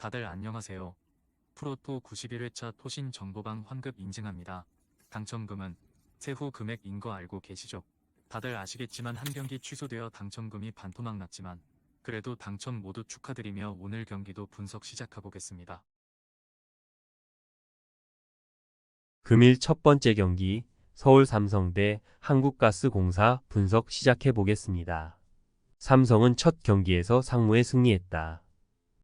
다들 안녕하세요. 프로토 91회차 토신 정보방 환급 인증합니다. 당첨금은 세후 금액인 거 알고 계시죠? 다들 아시겠지만 한 경기 취소되어 당첨금이 반토막 났지만 그래도 당첨 모두 축하드리며 오늘 경기도 분석 시작해보겠습니다. 금일 첫 번째 경기 서울 삼성 대 한국가스공사 분석 시작해 보겠습니다. 삼성은 첫 경기에서 상무에 승리했다.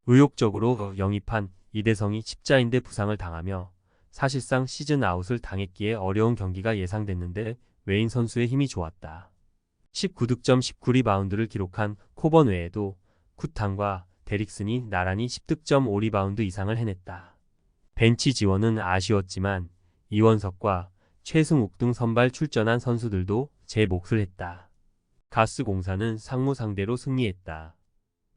의욕적으로 영입한 이대성이 십자인대 부상을 당하며 사실상 시즌 아웃을 당했기에 어려운 경기가 예상됐는데 웨인 선수의 힘이 좋았다. 19득점 19리바운드를 기록한 코번 외에도 쿠탄과 데릭슨이 나란히 10득점 5리바운드 이상을 해냈다. 벤치 지원은 아쉬웠지만 이원석과 최승욱 등 선발 출전한 선수들도 제 몫을 했다. 가스공사는 상무 상대로 승리했다.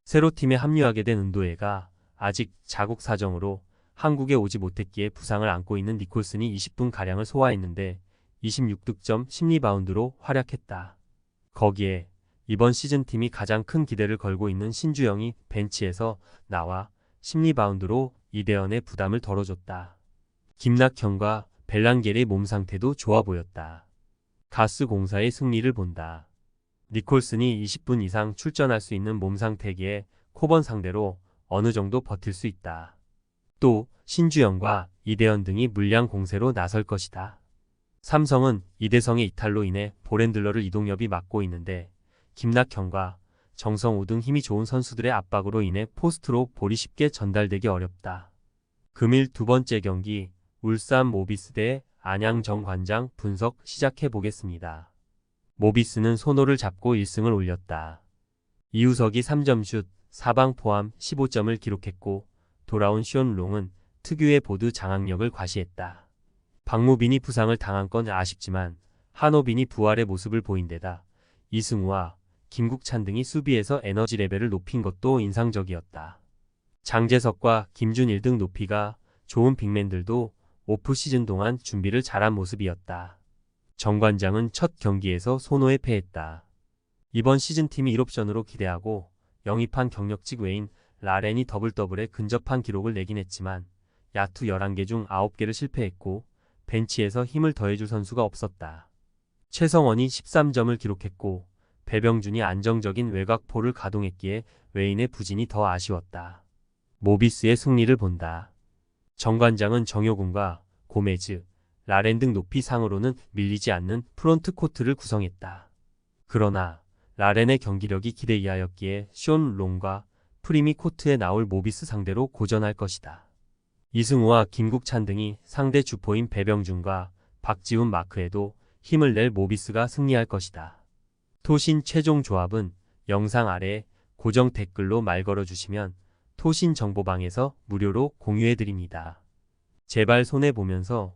새로 팀에 합류하게 된 은도혜가 아직 자국 사정으로 한국에 오지 못했기에 부상을 안고 있는 니콜슨이 20분 가량을 소화했는데 26득점 10리바운드로 활약했다. 거기에 이번 시즌 팀이 가장 큰 기대를 걸고 있는 신주영이 벤치에서 나와 10리바운드로 이대현의 부담을 덜어줬다. 김낙현과 벨랑겔의 몸 상태도 좋아 보였다. 가스공사의 승리를 본다. 니콜슨이 20분 이상 출전할 수 있는 몸 상태기에 코번 상대로 어느 정도 버틸 수 있다. 또 신주영과 이대현 등이 물량 공세로 나설 것이다. 삼성은 이대성의 이탈로 인해 보렌들러를 이동엽이 맡고 있는데 김낙현과 정성우 등 힘이 좋은 선수들의 압박으로 인해 포스트로 볼이 쉽게 전달되기 어렵다. 금일 두 번째 경기 울산 모비스 대 안양 정관장 분석 시작해 보겠습니다. 모비스는 손호를 잡고 1승을 올렸다. 이우석이 3점슛, 사방 포함 15점을 기록했고 돌아온 시온롱은 특유의 보드 장악력을 과시했다. 박무빈이 부상을 당한 건 아쉽지만 한호빈이 부활의 모습을 보인 데다 이승우와 김국찬 등이 수비에서 에너지 레벨을 높인 것도 인상적이었다. 장재석과 김준일 등 높이가 좋은 빅맨들도 오프 시즌 동안 준비를 잘한 모습이었다. 정관장은 첫 경기에서 손호에 패했다. 이번 시즌 팀이 1옵션으로 기대하고 영입한 경력직 외인 라렌이 더블 더블에 근접한 기록을 내긴 했지만 야투 11개 중 9개를 실패했고 벤치에서 힘을 더해줄 선수가 없었다. 최성원이 13점을 기록했고 배병준이 안정적인 외곽포를 가동했기에 외인의 부진이 더 아쉬웠다. 모비스의 승리를 본다. 정관장은 정효군과 고메즈, 라렌 등 높이 상으로는 밀리지 않는 프론트 코트를 구성했다. 그러나 라렌의 경기력이 기대 이하였기에 쇼온 롱과 프림이 코트에 나올 모비스 상대로 고전할 것이다. 이승우와 김국찬 등이 상대 주포인 배병준과 박지훈 마크에도 힘을 낼 모비스가 승리할 것이다. 토신 최종 조합은 영상 아래 고정 댓글로 말 걸어주시면 토신 정보방에서 무료로 공유해드립니다. 제발 손해보면서